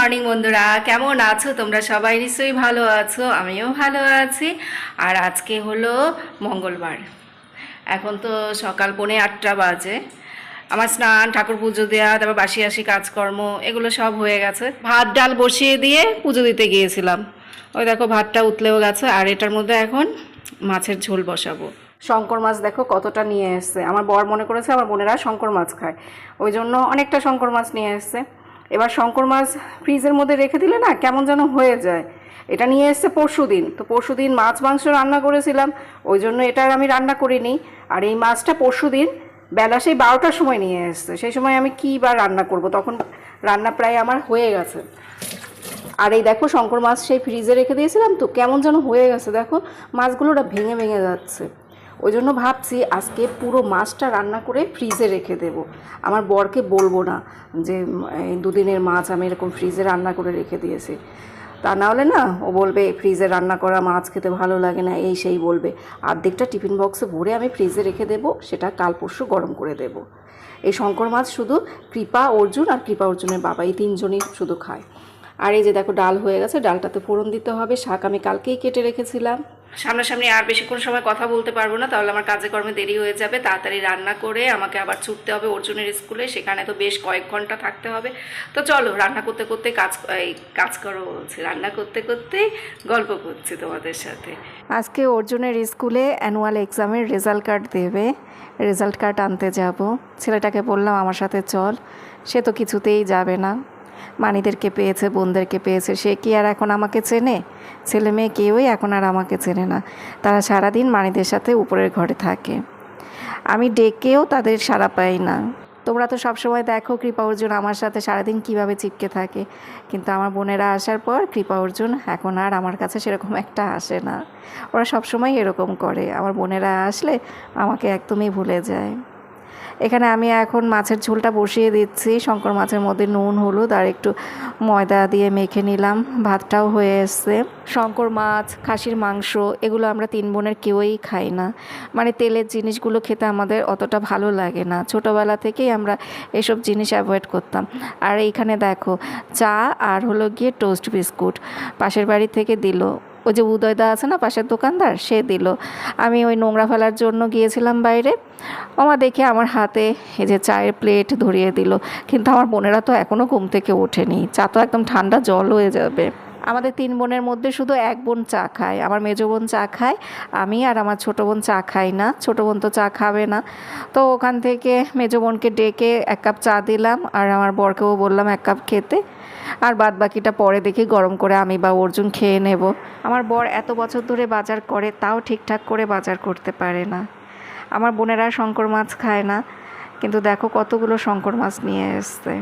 Morning বন্ধুরা। কেমন আছো? তোমরা সবাই নিশ্চয়ই ভালো আছো, আমিও ভালো আছি। আর আজকে হলো মঙ্গলবার। এখন তো সকাল পৌনে আটটা বাজে। আমার স্নান, ঠাকুর পুজো দেওয়া তারপর বাসি আসি কাজকর্ম, এগুলো সব হয়ে গেছে। ভাত, ডাল বসিয়ে দিয়ে পুজো দিতে গিয়েছিলাম। ওই দেখো, ভাতটা উতলেও গেছে, আর এটার মধ্যে এখন মাছের ঝোল বসাবো। শঙ্কর মাছ দেখো, কতটা নিয়ে এসছে। আমার বর মনে করেছে, আমার বোনেরা শঙ্কর মাছ খায়। ওই জন্য অনেকটা শঙ্কর মাছ নিয়ে এসছে। এবার শঙ্কর মাছ ফ্রিজের মধ্যে রেখে দিলে না কেমন যেন হয়ে যায়। এটা নিয়ে এসছে পরশু দিন তো পরশু দিন মাছ, মাংস রান্না করেছিলাম। ওই জন্য এটা আমি রান্না করিনি। আর এই মাছটা পরশু দিন বেলা সেই বারোটার সময় নিয়ে এসছে। সেই সময় আমি কী বা রান্না করব? তখন রান্না প্রায় আমার হয়ে গেছে। আর এই দেখো শঙ্কর মাছ সেই ফ্রিজে রেখে দিয়েছিলাম তো, কেমন যেন হয়ে গেছে। দেখো মাছগুলো ওটা ভেঙে ভেঙে যাচ্ছে। ওই জন্য ভাবছি আজকে পুরো মাছটা রান্না করে ফ্রিজে রেখে দেব। আমার বরকে বলব না যে দুদিনের মাছ আমি এরকম ফ্রিজে রান্না করে রেখে দিয়েছি। তা না হলে না, ও বলবে ফ্রিজে রান্না করা মাছ খেতে ভালো লাগে না। এই সেই বলবে। অর্ধেকটা টিফিন বক্সে ভরে আমি ফ্রিজে রেখে দেব, সেটা কাল পরশু গরম করে দেব। এই শঙ্কর মাছ শুধু কৃপা অর্জুন আর কৃপা অর্জুনের বাবা, এই তিনজনই শুধু খায়। আর এই যে দেখো, ডাল হয়ে গেছে, ডালটাতে ফোড়ন দিতে হবে। শাক আমি কালকেই কেটে রেখেছিলাম। সামনাসামনি আর বেশিক্ষণ সময় কথা বলতে পারব না, তাহলে আমার কাজে কর্মে দেরি হয়ে যাবে। তাড়াতাড়ি রান্না করে আমাকে আবার ছুটতে হবে অর্জুনের স্কুলে, সেখানে তো বেশ কয়েক ঘণ্টা থাকতে হবে। তো চলো, রান্না করতে করতে কাজ, এই কাজ করো বলছি। রান্না করতে করতেই গল্প করছি তোমাদের সাথে। আজকে অর্জুনের স্কুলে অ্যানুয়াল এক্সামের রেজাল্ট কার্ড দেবে। রেজাল্ট কার্ড আনতে যাব। ছেলেটাকে বললাম, আমার সাথে চল। সে তো কিছুতেই যাবে না। মানিদেরকে পেয়েছে, বোনদেরকে পেয়েছে, সে কি আর এখন আমাকে চেনে? ছেলে মেয়ে কেউই এখন আর আমাকে চেনে না। তারা সারাদিন মানিদের সাথে উপরের ঘরে থাকে। আমি ডেকেও তাদের সাড়া পাই না। তোমরা তো সবসময় দেখো কৃপা অর্জুন আমার সাথে সারাদিন কীভাবে চিপকে থাকে। কিন্তু আমার বোনেরা আসার পর কৃপা অর্জুন এখন আর আমার কাছে সেরকম একটা আসে না। ওরা সবসময় এরকম করে। আমার বোনেরা আসলে আমাকে একদমই ভুলে যায়। এখানে আমি এখন মাছের ঝোলটা বসিয়ে দিচ্ছি। শঙ্কর মাছের মধ্যে নুন, হলুদ আর একটু ময়দা দিয়ে মেখে নিলাম। ভাতটাও হয়ে এসছে। শঙ্কর মাছ, খাসির মাংস, এগুলো আমরা তিন বোনের কেউই খাই না। মানে তেলের জিনিসগুলো খেতে আমাদের অতটা ভালো লাগে না। ছোটোবেলা থেকেই আমরা এসব জিনিস অ্যাভয়েড করতাম। আর এইখানে দেখো, চা আর হলো গিয়ে টোস্ট বিস্কুট পাশের বাড়ি থেকে দিল। ওই যে উদয়দা আছে না, পাশের দোকানদার, সে দিল। আমি ওই নোংরা ফেলার জন্য গিয়েছিলাম বাইরে। আমার দেখে আমার হাতে এই যে চায়ের প্লেট ধরিয়ে দিল। কিন্তু আমার বোনেরা তো এখনও ঘুম থেকে ওঠেনি। চা তো একদম ঠান্ডা জল হয়ে যাবে। আমাদের তিন বোনের মধ্যে শুধু এক বোন চা খায়। আমার মেজো বোন চা খায়, আমি আর আমার ছোটো বোন চা খাই না। ছোটো বোন তো চা খাবে না। তো ওখান থেকে মেজো বোনকে ডেকে এক কাপ চা দিলাম। আর আমার বরকেও বললাম, এক কাপ খেতে। আর বাদ বাকিটা পরে দেখি গরম করে আমি বা অর্জুন খেয়ে নেব। আমার বর এত বছর ধরে বাজার করে, তাও ঠিকঠাক করে বাজার করতে পারে না। আমার বোনেরা শঙ্কর মাছ খায় না, কিন্তু দেখো কতগুলো শঙ্কর মাছ নিয়ে এসছে।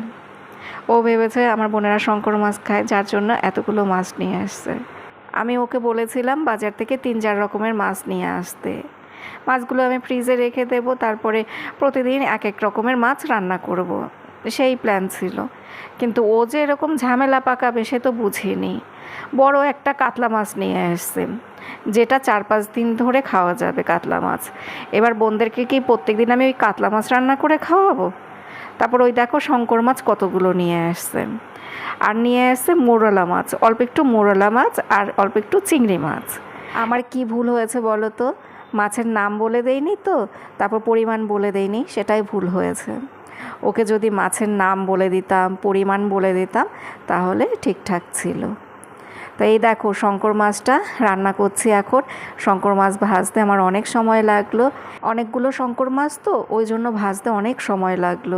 ও ভেবেছে আমার বোনেরা শঙ্কর মাছ খায়, যার জন্য এতগুলো মাছ নিয়ে এসছে। আমি ওকে বলেছিলাম বাজার থেকে তিন চার রকমের মাছ নিয়ে আসতে। মাছগুলো আমি ফ্রিজে রেখে দেব, তারপরে প্রতিদিন এক এক রকমের মাছ রান্না করব। সেই প্ল্যান ছিল। কিন্তু ও যে এরকম ঝামেলা পাকাবে সে তো বুঝিনি। বড় একটা কাতলা মাছ নিয়ে এসছে, যেটা চার পাঁচ দিন ধরে খাওয়া যাবে কাতলা মাছ। এবার বোনদেরকে কি প্রত্যেক দিন আমি ওই কাতলা মাছ রান্না করে খাওয়াবো? তারপর ওই দেখো শঙ্কর মাছ কতগুলো নিয়ে আসছে আর নিয়ে এসছে মোরলা মাছ, অল্প একটু মোরলা মাছ আর অল্প একটু চিংড়ি মাছ। আমার কি ভুল হয়েছে বলো তো? মাছের নাম বলে দেইনি তো, তারপর পরিমাণ বলে দেয়নি সেটাই ভুল হয়েছে। ওকে যদি মাছের নাম বলে দিতাম, পরিমাণ বলে দিতাম, তাহলে ঠিকঠাক ছিল। তো এই দেখো, শঙ্কর মাছটা রান্না করছি এখন। শঙ্কর মাছ ভাজতে আমার অনেক সময় লাগল। অনেকগুলো শঙ্কর মাছ তো, ওই জন্য ভাজতে অনেক সময় লাগল।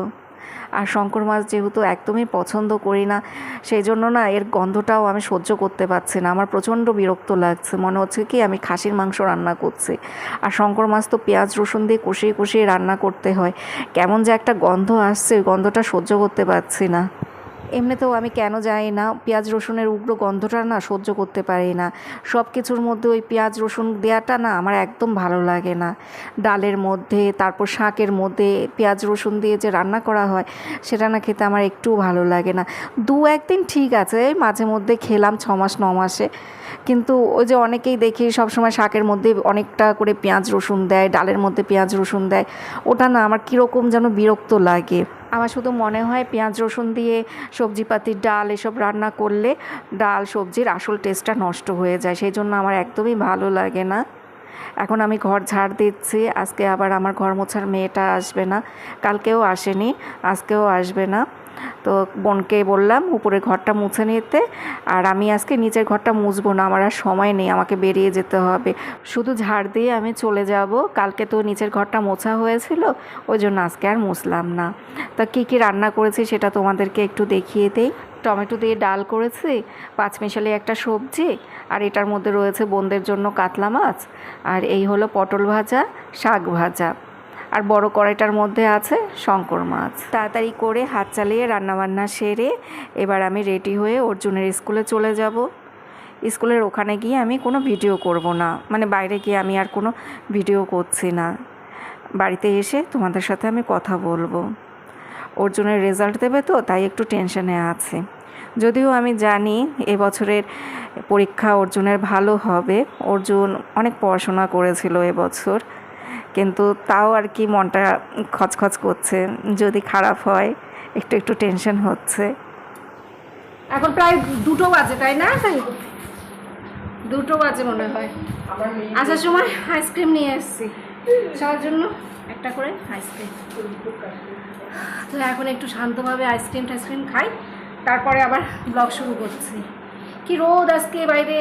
আর শঙ্কর মাছ যেহেতু একদমই পছন্দ করি না সেই জন্য না এর গন্ধটাও আমি সহ্য করতে পারছি না। আমার প্রচণ্ড বিরক্ত লাগছে। মনে হচ্ছে কি আমি খাসির মাংস রান্না করছি। আর শঙ্কর মাছ তো পেঁয়াজ, রসুন দিয়ে কষিয়ে কষিয়ে রান্না করতে হয়। কেমন যে একটা গন্ধ আসছে, ওই গন্ধটা সহ্য করতে পারছি না। এমনিতেও আমি কেন যাই না, পেঁয়াজ রসুনের উগ্র গন্ধটা না সহ্য করতে পারি না। সব কিছুর মধ্যে ওই পেঁয়াজ রসুন দেওয়াটা না আমার একদম ভালো লাগে না। ডালের মধ্যে, তারপর শাকের মধ্যে পেঁয়াজ রসুন দিয়ে যে রান্না করা হয়, সেটা না খেতে আমার একটুও ভালো লাগে না। দু একদিন ঠিক আছে, মাঝে মধ্যে খেলাম ছ মাস, ন মাসে। কিন্তু ওই যে অনেকেই দেখি সবসময় শাকের মধ্যে অনেকটা করে পেঁয়াজ রসুন দেয়, ডালের মধ্যে পেঁয়াজ রসুন দেয়। ওটা না আমার কীরকম যেন বিরক্ত লাগে। আমার শুধু মনে হয় পেঁয়াজ রসুন দিয়ে সবজিপাতির ডাল এসব রান্না করলে ডাল, সবজির আসল টেস্টটা নষ্ট হয়ে যায়। সেই জন্য আমার একদমই ভালো লাগে না। এখন আমি ঘর ঝাড় দিচ্ছি। আজকে আবার আমার ঘর মোছার মেয়েটা আসবে না। কালকেও আসেনি, আজকেও আসবে না। তো বোনকে বললাম, উপরে ঘরটা মুছে নিতে। আর আমি আজকে নিচের ঘরটা মুছবো না, আমার আর সময় নেই, আমাকে বেরিয়ে যেতে হবে। শুধু ঝাড় দিয়ে আমি চলে যাব। কালকে তো নিচের ঘরটা মোছা হয়েছিল, ওই জন্য আজকে আর মুছলাম না। তা কী কী রান্না করেছি সেটা তোমাদেরকে একটু দেখিয়ে দেই। টমেটো দিয়ে ডাল করেছি পাঁচমিশালি একটা সবজি, আর এটার মধ্যে রয়েছে বোনদের জন্য কাতলা মাছ। আর এই হলো পটল ভাজা, শাক ভাজা। আর বড় কড়াইটার মধ্যে আছে শঙ্কর মাছ। তাড়াতাড়ি করে হাত চালিয়ে রান্নাবান্না সেরে এবার আমি রেডি হয়ে অর্জুনের স্কুলে চলে যাব। স্কুলের ওখানে গিয়ে আমি কোনো ভিডিও করব না। মানে বাইরে গিয়ে আমি আর কোনো ভিডিও করছি না। বাড়িতে এসে তোমাদের সাথে আমি কথা বলব। অর্জুনের রেজাল্ট দেবে তো, তাই একটু টেনশনে আছে। যদিও আমি জানি এবছরের পরীক্ষা অর্জুনের ভালো হবে। অর্জুন অনেক পড়াশোনা করেছিল এবছর কিন্তু তাও আর কি মনটা খচখচ করছে। যদি খারাপ হয় একটু একটু টেনশন হচ্ছে। এখন প্রায় দুটো বাজে তাই না তাই দুটো বাজে মনে হয়। আসার সময় আইসক্রিম নিয়ে এসেছি। সবার জন্য একটা করে আইসক্রিম তো এখন একটু শান্তভাবে আইসক্রিম টাইসক্রিম খাই। তারপরে আবার ব্লগ শুরু করছি। কি রোদ আজকে বাইরে?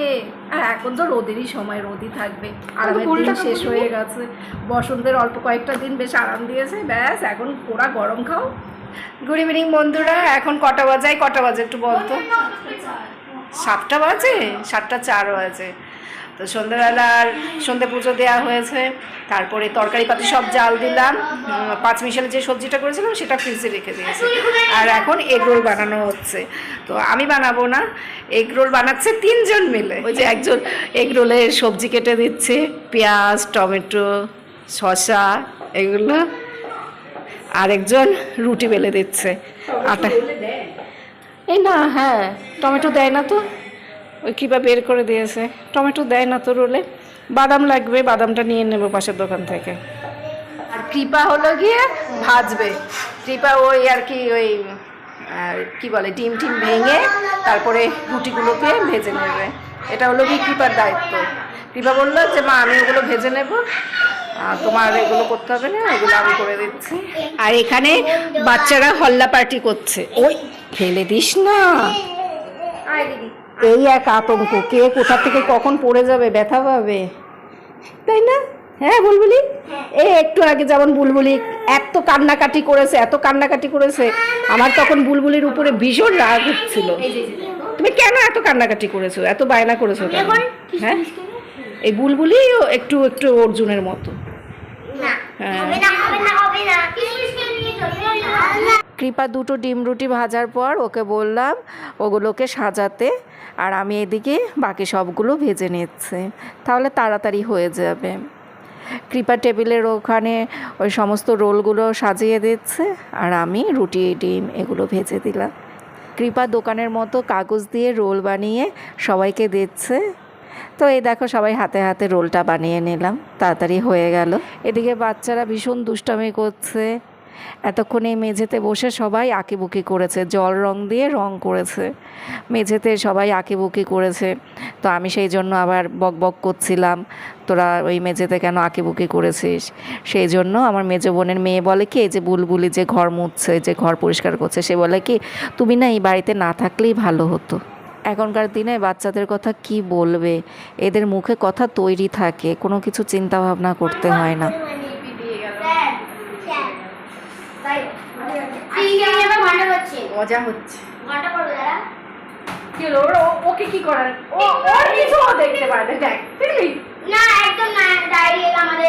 আর এখন তো রোদেরই সময় রোদই থাকবে। আরামের দিন শেষ হয়ে গেছে। বসন্তের অল্প কয়েকটা দিন বেশ আরাম দিয়েছে। ব্যাস এখন পোড়া গরম খাও। গুড ইভিনিং বন্ধুরা। এখন কটা বাজায়? কটা বাজে একটু বলতো? সাতটা বাজে? সাতটা চার বাজে। তো সন্ধ্যেবেলার সন্ধে পুজো দেওয়া হয়েছে। তারপরে তরকারি পাতি সব জাল দিলাম। পাঁচ মিশালে যে সবজিটা করেছিলাম সেটা ফ্রিজে রেখে দিয়েছি। আর এখন এগ রোল বানানো হচ্ছে। তো আমি বানাবো না এগ রোল বানাচ্ছে তিনজন মিলে। ওই যে একজন এগ রোলের সবজি কেটে দিচ্ছে পেঁয়াজ টমেটো শসা এগুলো। আরেকজন রুটি বেলে দিচ্ছে। আটা। এই না হ্যাঁ টমেটো দেয় না তো। ওই কৃপা বের করে দিয়েছে। টমেটো দেয় না তো রোলে। বাদাম লাগবে বাদামটা নিয়ে নেব পাশের দোকান থেকে। আর কৃপা হলো গিয়ে ভাজবে। কৃপা ওই আর কি ওই আর কি বলে ডিম টিম ভেঙে তারপরে রুটিগুলোকে ভেজে নেবে। এটা হলো কি কৃপার দায়িত্ব। কৃপা বলল যে মা আমি ওগুলো ভেজে নেব। আর তোমার এগুলো করতে হবে না এগুলো আমি করে দিচ্ছি। আর এখানে বাচ্চারা হল্লা পার্টি করছে। ওই ফেলে দিস না। এই এক আতঙ্ক। কে কোথা থেকে কখন পড়ে যাবে ব্যথা পাবে? তাই না? হ্যাঁ বুলবুলি? এই একটু আগে যেমন বুলবুলি এত কান্নাকাটি করেছে এত কান্নাকাটি করেছে আমার তখন বুলবুলির উপরে ভীষণ রাগ হচ্ছিল তুমি কেন এত কান্নাকাটি করেছ? এত বায়না করেছ কেন? হ্যাঁ? এই বুলবুলি একটু একটু অর্জুনের মতো। হ্যাঁ। কৃপা দুটো ডিম রুটি ভাজার পর ওকে বললাম, ওগুলোকে সাজাতে আর আমি এদিকে বাকি সবগুলো ভেজে নিচ্ছে। তাহলে তাড়াতাড়ি হয়ে যাবে। কৃপা টেবিলের ওখানে ওই সমস্ত রোলগুলো সাজিয়ে দিচ্ছে আর আমি রুটি, ডিম এগুলো ভেজে দিলাম। কৃপা দোকানের মতো কাগজ দিয়ে রোল বানিয়ে সবাইকে দিচ্ছে। তো এই দেখো সবাই হাতে হাতে রোলটা বানিয়ে নিলাম। তাড়াতাড়ি হয়ে গেল। এদিকে বাচ্চারা ভীষণ দুষ্টামি করছে। এতক্ষণে মেঝেতে বসে সবাই আঁকিবুকি করেছে। জল রং দিয়ে রং করেছে। মেঝেতে সবাই আঁকিবুকি করেছে। তো আমি সেই জন্য আবার বক বক করছিলাম, তোরা ওই মেঝেতে কেন আঁকিবুকি করেছিস? সেই জন্য আমার মেজো বোনের মেয়ে বলে কি, এই যে বুলবুলি যে ঘর মুছছে, যে ঘর পরিষ্কার করছে, সে বলে কি, তুমি না এই বাড়িতে না থাকলেই ভালো হতো। এখনকার দিনে বাচ্চাদের কথা কি বলবে? এদের মুখে কথা তৈরি থাকে, কোনো কিছু চিন্তা ভাবনা করতে হয় না। মজা হচ্ছে। কি হলো? ওকে কি করার? ও ওর কিছু দেখতে পারবে দেখ দেখলি না একদম না ডায়েরি আমাদের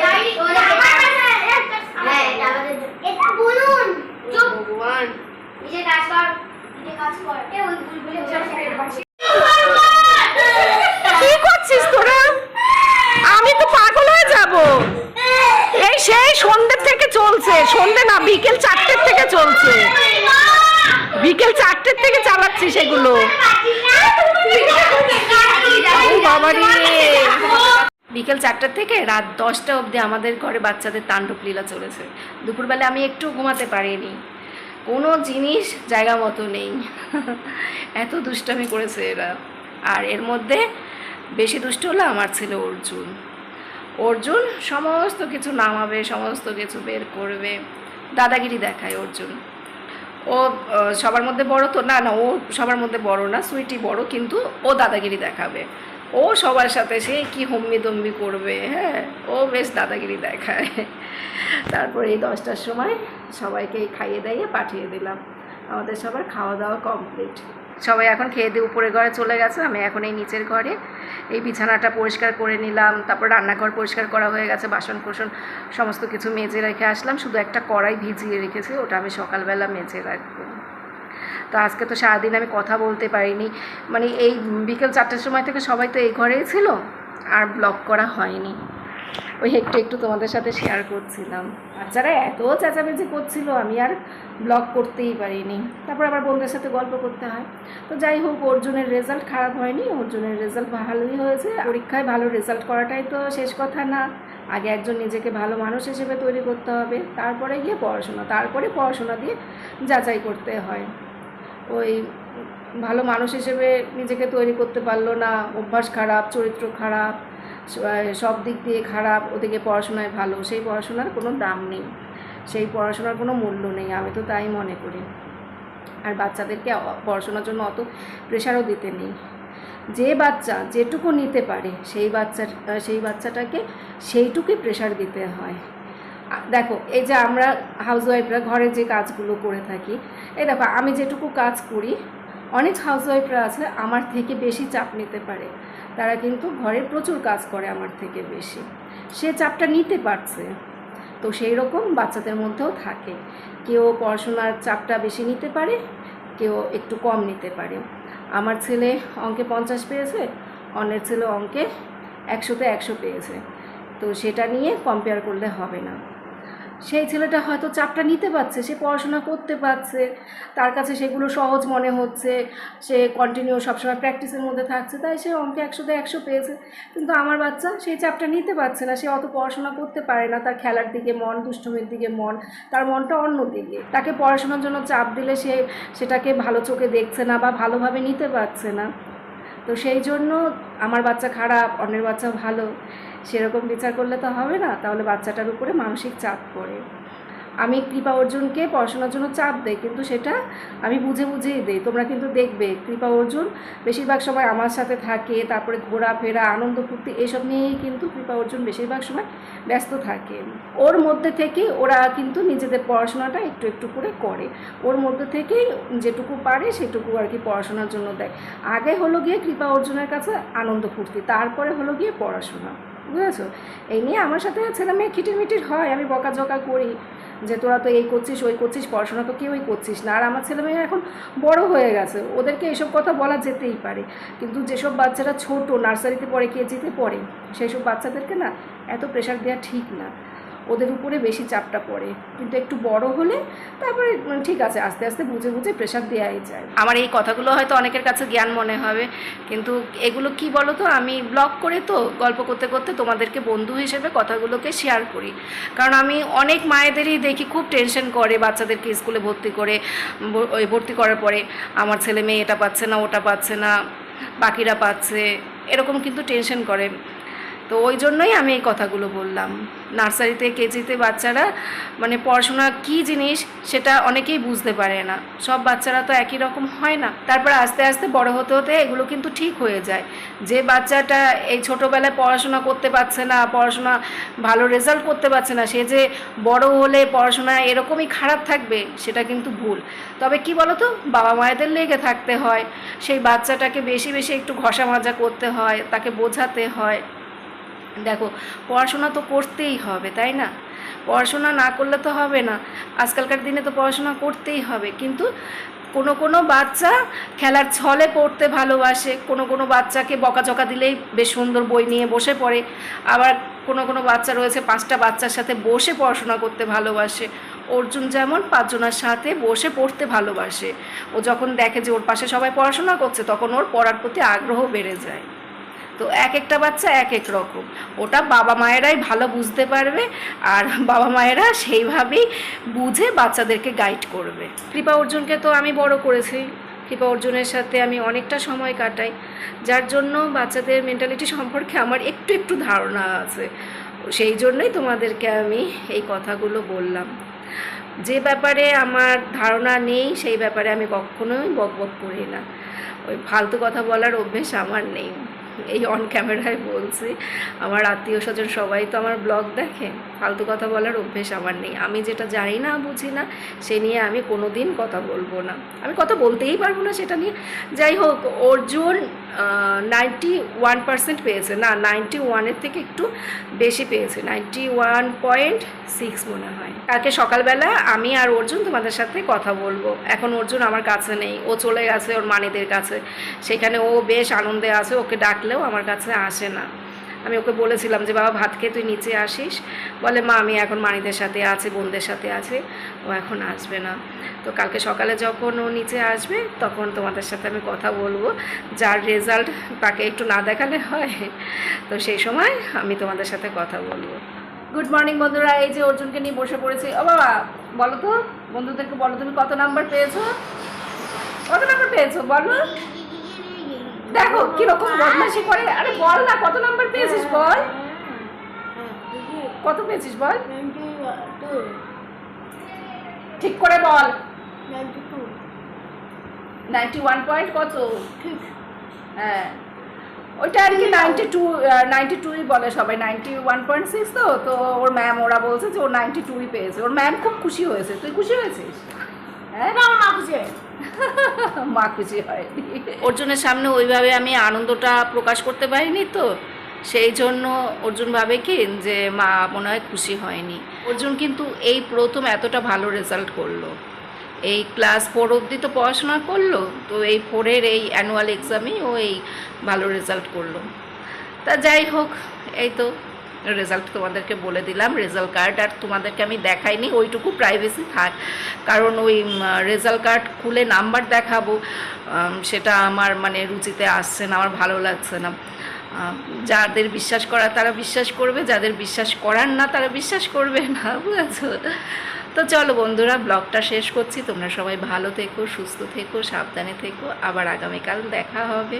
হ্যাঁ এটা আমাদের এটা বলুন চুপ ভগবান নিজে কাজ কর নিজে কাজ কর এ ওই বুলবুলি কি করছিস তোরা আমি তো পাগল হয়ে যাব এই সেই সন্ধ্যে থেকে চলছে সন্ধ্যে না বিকেল চারটের থেকে চলছে বিকেল চারটের থেকে চালাচ্ছি সেগুলো ও বাবারে চারটার থেকে রাত দশটা অবধি আমাদের ঘরে বাচ্চাদের তাণ্ডব লীলা চলেছে। দুপুরবেলা আমি একটু ঘুমাতে পারিনি। কোনো জিনিস জায়গা মতো নেই। এত দুষ্টামি করেছে এরা। আর এর মধ্যে বেশি দুষ্ট হলো আমার ছেলে অর্জুন। অর্জুন সমস্ত কিছু নামাবে, সমস্ত কিছু বের করবে। দাদাগিরি দেখায় অর্জুন। ও সবার মধ্যে বড় তো? না না, ও সবার মধ্যে বড় না, সুইটি বড়, কিন্তু ও দাদাগিরি দেখাবে। ও সবার সাথে সে কি হম্মি দম্বি করবে হ্যাঁ? ও বেশ দাদাগিরি দেখায়। তারপরে এই দশটার সময় সবাইকে খাইয়ে দাইয়ে পাঠিয়ে দিলাম। আমাদের সবার খাওয়া দাওয়া কমপ্লিট। সবাই এখন খেয়ে দিয়ে উপরে ঘরে চলে গেছে, আমি এখন এই নিচের ঘরে। এই বিছানাটা পরিষ্কার করে নিলাম, তারপর রান্নাঘর পরিষ্কার করা হয়ে গেছে বাসন কোসন সমস্ত কিছু মেজে রেখে আসলাম। শুধু একটা কড়াই ভিজিয়ে রেখেছি, ওটা আমি সকালবেলা মেজে রাখব। তো আজকে তো সারাদিন আমি কথা বলতে পারিনি। মানে এই বিকেল চারটার সময় থেকে সবাই তো এই ঘরেই ছিল, আর ব্লগ করা হয়নি। ওই একটু একটু তোমাদের সাথে শেয়ার করছিলাম। বাচ্চারা এত চেঁচামেচি করছিল, আমি আর ব্লগ করতেই পারিনি। তারপর আবার বন্ধুদের সাথে গল্প করতে হয়। তো যাই হোক, অর্জুনের রেজাল্ট খারাপ হয়নি, অর্জুনের রেজাল্ট ভালোই হয়েছে। পরীক্ষায় ভালো রেজাল্ট করাটাই তো শেষ কথা না। আগে একজন নিজেকে ভালো মানুষ হিসেবে তৈরি করতে হবে, তারপরে গিয়ে পড়াশোনা, তারপরে পড়াশোনা দিয়ে যাচাই করতে হয়। ওই ভালো মানুষ হিসেবে নিজেকে তৈরি করতে পারল না, অভ্যাস খারাপ, চরিত্র খারাপ সব দিক দিয়ে খারাপ, ওদিকে পড়াশোনায় ভালো, সেই পড়াশোনার কোনো দাম নেই, সেই পড়াশোনার কোনো মূল্য নেই, আমি তো তাই মনে করি। আর বাচ্চাদেরকে পড়াশোনার জন্য অত প্রেশারও দিতে নেই। যে বাচ্চা যেটুকু নিতে পারে, সেই বাচ্চা সেই বাচ্চাটাকে সেইটুকুই প্রেশার দিতে হয়। দেখো, এই যে আমরা হাউসওয়াইফরা ঘরে যে কাজগুলো করে থাকি, এই দেখো, আমি যেটুকু কাজ করি, অনেক হাউসওয়াইফরা আছে আমার থেকে বেশি চাপ নিতে পারে। তারা কিন্তু ঘরে প্রচুর কাজ করে আমার থেকে বেশি। সে চাপটা নিতে পারছে। তো সেই রকম বাচ্চাদের মধ্যেও থাকে। কেউ পড়াশোনার চাপটা বেশি নিতে পারে, কেউ একটু কম নিতে পারে। আমার ছেলে অঙ্কে পঞ্চাশ পেয়েছে, অন্যের ছেলে অঙ্কে একশোতে একশো পেয়েছে। তো সেটা নিয়ে কম্পেয়ার করলে হবে না। সেই ছেলেটা হয়তো চাপটা নিতে পারছে, সে পড়াশোনা করতে পারছে, তার কাছে সেগুলো সহজ মনে হচ্ছে, সে কন্টিনিউ সবসময় প্র্যাকটিসের মধ্যে থাকছে, তাই সে অঙ্কে একশোতে একশো পেয়েছে। কিন্তু আমার বাচ্চা সেই চাপটা নিতে পারছে না, সে অত পড়াশোনা করতে পারে না, তার খেলার দিকে মন, দুষ্টমের দিকে মন, তার মনটা অন্য দিকে। তাকে পড়াশোনার জন্য চাপ দিলে সে সেটাকে ভালো চোখে দেখছে না বা ভালোভাবে নিতে পারছে না। তো সেই জন্য আমার বাচ্চা খারাপ, অন্যের বাচ্চা ভালো। সেরকম বিচার করলে তো হবে না, তাহলে বাচ্চাটার উপরে মানসিক চাপ পড়ে। আমি কৃপা অর্জুনকে পড়াশোনার জন্য চাপ দেই, কিন্তু সেটা আমি বুঝে বুঝেই দেই। তোমরা কিন্তু দেখবে, কৃপা অর্জুন বেশিরভাগ সময় আমার সাথে থাকে, তারপরে ঘোরাফেরা, আনন্দ ফুর্তি এসব নিয়েই কিন্তু কৃপা অর্জুন বেশিরভাগ সময় ব্যস্ত থাকে। ওর মধ্যে থেকেই ওরা কিন্তু নিজেদের পড়াশোনাটা একটু একটু করে করে। ওর মধ্যে থেকেই যেটুকু পারে সেটুকু আর কি পড়াশোনার জন্য দেয়। আগে হলো গিয়ে কৃপা অর্জুনের কাছে আনন্দ ফুর্তি, তারপরে হলো গিয়ে পড়াশোনা। বুঝেছ? এই নিয়ে আমার সাথে ছেলে মেয়ে খিটিমিটির হয়, আমি বকাঝকা করি যে তোরা তো এই করছিস, ওই করছিস, পড়াশোনা তো কেউই করছিস না। আর আমার ছেলে মেয়ে এখন বড় হয়ে গেছে, ওদেরকে এইসব কথা বলা যেতেই পারে। কিন্তু যেসব বাচ্চারা ছোট, নার্সারিতে পড়ে, কেজিতে পড়ে সেই সব বাচ্চাদেরকে না এত প্রেশার দেওয়া ঠিক না। ওদের উপরে বেশি চাপটা পড়ে। কিন্তু একটু বড় হলে তারপরে ঠিক আছে, আস্তে আস্তে বুঝে বুঝে প্রেশার দেওয়াই যায়। আমার এই কথাগুলো হয়তো অনেকের কাছে জ্ঞান মনে হবে, কিন্তু এগুলো কি বলো তো আমি ব্লগ করে তো গল্প করতে করতে তোমাদেরকে বন্ধু হিসেবে কথাগুলোকে শেয়ার করি। কারণ আমি অনেক মায়েদেরই দেখি খুব টেনশন করে বাচ্চাদেরকে স্কুলে ভর্তি করে ভর্তি করার পরে আমার ছেলে মেয়ে এটা পাচ্ছে না, ওটা পাচ্ছে না, বাকিরা পাচ্ছে, এরকম কিন্তু টেনশন করে। তো ওই জন্যই আমি এই কথাগুলো বললাম। নার্সারিতে, কেজিতে বাচ্চারা মানে পড়াশোনা কী জিনিস সেটা অনেকেই বুঝতে পারে না। সব বাচ্চারা তো একই রকম হয় না। তারপর আস্তে আস্তে বড় হতে হতে এগুলো কিন্তু ঠিক হয়ে যায়। যে বাচ্চাটা এই ছোটোবেলায় পড়াশোনা করতে পারছে না, পড়াশোনা ভালো রেজাল্ট করতে পারছে না, সে যে বড় হলে পড়াশোনা এরকমই খারাপ থাকবে, সেটা কিন্তু ভুল। তবে কি বলো তো বাবা মায়েদের লেগে থাকতে হয়। সেই বাচ্চাটাকে বেশি বেশি একটু ঘষা মাজা করতে হয়, তাকে বোঝাতে হয়। দেখো, পড়াশোনা তো করতেই হবে, তাই না? পড়াশোনা না করলে তো হবে না। আজকালকার দিনে তো পড়াশোনা করতেই হবে, কিন্তু কোনো কোনো বাচ্চা খেলার ছলে পড়তে ভালোবাসে, কোনো কোনো বাচ্চাকে বকাঝকা দিলেই বেশ সুন্দর বই নিয়ে বসে পড়ে। আবার কোনো কোনো বাচ্চা রয়েছে, পাঁচটা বাচ্চার সাথে বসে পড়াশোনা করতে ভালোবাসে। অর্জুন যেমন পাঁচজনের সাথে বসে পড়তে ভালোবাসে। ও যখন দেখে যে ওর পাশে সবাই পড়াশোনা করছে, তখন ওর পড়ার প্রতি আগ্রহ বেড়ে যায়। তো এক একটা বাচ্চা এক এক রকম। ওটা বাবা মায়েরাই ভালো বুঝতে পারবে আর বাবা মায়েরা সেইভাবেই বুঝে বাচ্চাদেরকে গাইড করবে। কৃপা অর্জুনকে তো আমি বড় করেছি। কৃপা অর্জুনের সাথে আমি অনেকটা সময় কাটাই, যার জন্য বাচ্চাদের মেন্টালিটি সম্পর্কে আমার একটু একটু ধারণা আছে। সেই জন্যই তোমাদেরকে আমি এই কথাগুলো বললাম। যে ব্যাপারে আমার ধারণা নেই, সেই ব্যাপারে আমি কখনোই বকবক করি না। ওই ফালতু কথা বলার অভ্যেস আমার নেই। এই অন ক্যামেরায় বলছি। আমার আত্মীয় স্বজন সবাই তো আমার ব্লগ দেখে। ফালতু কথা বলার অভ্যেস আমার নেই। আমি যেটা জানি না, বুঝি না, সে নিয়ে আমি কোনো দিন কথা বলব না। আমি কথা বলতেই পারব না সেটা নিয়ে। যাই হোক, অর্জুন নাইনটি ওয়ান পার্সেন্ট পেয়েছে। না নাইনটি ওয়ানের থেকে একটু বেশি পেয়েছে। নাইনটি ওয়ান পয়েন্ট সিক্স মনে হয়। কালকে সকালবেলা আমি আর অর্জুন তোমাদের সাথে কথা বলব। এখন অর্জুন আমার কাছে নেই। ও চলে গেছে ওর মানিদের কাছে। সেখানে ও বেশ আনন্দে আছে। ওকে ডাকলেও আমার কাছে আসে না। আমি ওকে বলেছিলাম যে, বাবা, ভাত খেয়ে তুই নিচে আসিস। বলে, মা, আমি এখন মানিদের সাথে আছে, বোনদের সাথে আছে। ও এখন আসবে না। তো কালকে সকালে যখন ও নিচে আসবে, তখন তোমাদের সাথে আমি কথা বলব। যার রেজাল্ট তাকে একটু না দেখালে হয়, তো সেই সময় আমি তোমাদের সাথে কথা বলব। গুড মর্নিং বন্ধুরা। এই যে অর্জুনকে নিয়ে বসে পড়েছি। ও, বাবা, বলো তো, বন্ধুদেরকে বলো, তুমি কত নাম্বার পেয়েছ? কত নাম্বার পেয়েছ? বলো। দেখো, কীরকম বদমাশি করে? আরে বল না, কত নাম্বার পেয়েছিস বল? কত পেয়েছিস বল? ঠিক করে বল। নাইনটি ওয়ান পয়েন্ট কত? হ্যাঁ। ওইটা আর কি নাইনটি টু নাইনটি টুই বলে সবাই নাইনটি ওয়ান পয়েন্ট সিক্স তো? তো ওর ম্যাম ওরা বলছে যে ও নাইনটি টুই পেয়েছে। ওর ম্যাম খুব খুশি হয়েছে। তুই খুশি হয়েছিস? হ্যাঁ? মা খুশি হয়নি অর্জুনের সামনে ওইভাবে আমি আনন্দটা প্রকাশ করতে পারিনি তো। সেই জন্য অর্জুন ভাবে কি যে, মা মনে হয় খুশি হয়নি। অর্জুন কিন্তু এই প্রথম এতটা ভালো রেজাল্ট করল। এই ক্লাস ফোর অবধি তো পড়াশোনা করল, তো এই ফোরের এই অ্যানুয়াল এক্সামেই ও এই ভালো রেজাল্ট করল। তা যাই হোক, এই তো। রেজাল্ট তোমাদেরকে বলে দিলাম রেজাল্ট কার্ড আর তোমাদেরকে আমি দেখাইনি, ওইটুকু প্রাইভেসি থাক। কারণ ওই রেজাল্ট কার্ড খুলে নাম্বার দেখাবো সেটা আমার মানে রুচিতে আসছে না, আমার ভালো লাগছে না। যাদের বিশ্বাস করা তারা বিশ্বাস করবে, যাদের বিশ্বাস করার না তারা বিশ্বাস করবে না, বুঝেছ? তো চলো বন্ধুরা ব্লগটা শেষ করছি। তোমরা সবাই ভালো থেকো, সুস্থ থেকো, সাবধানে থেকো। আবার আগামীকাল দেখা হবে।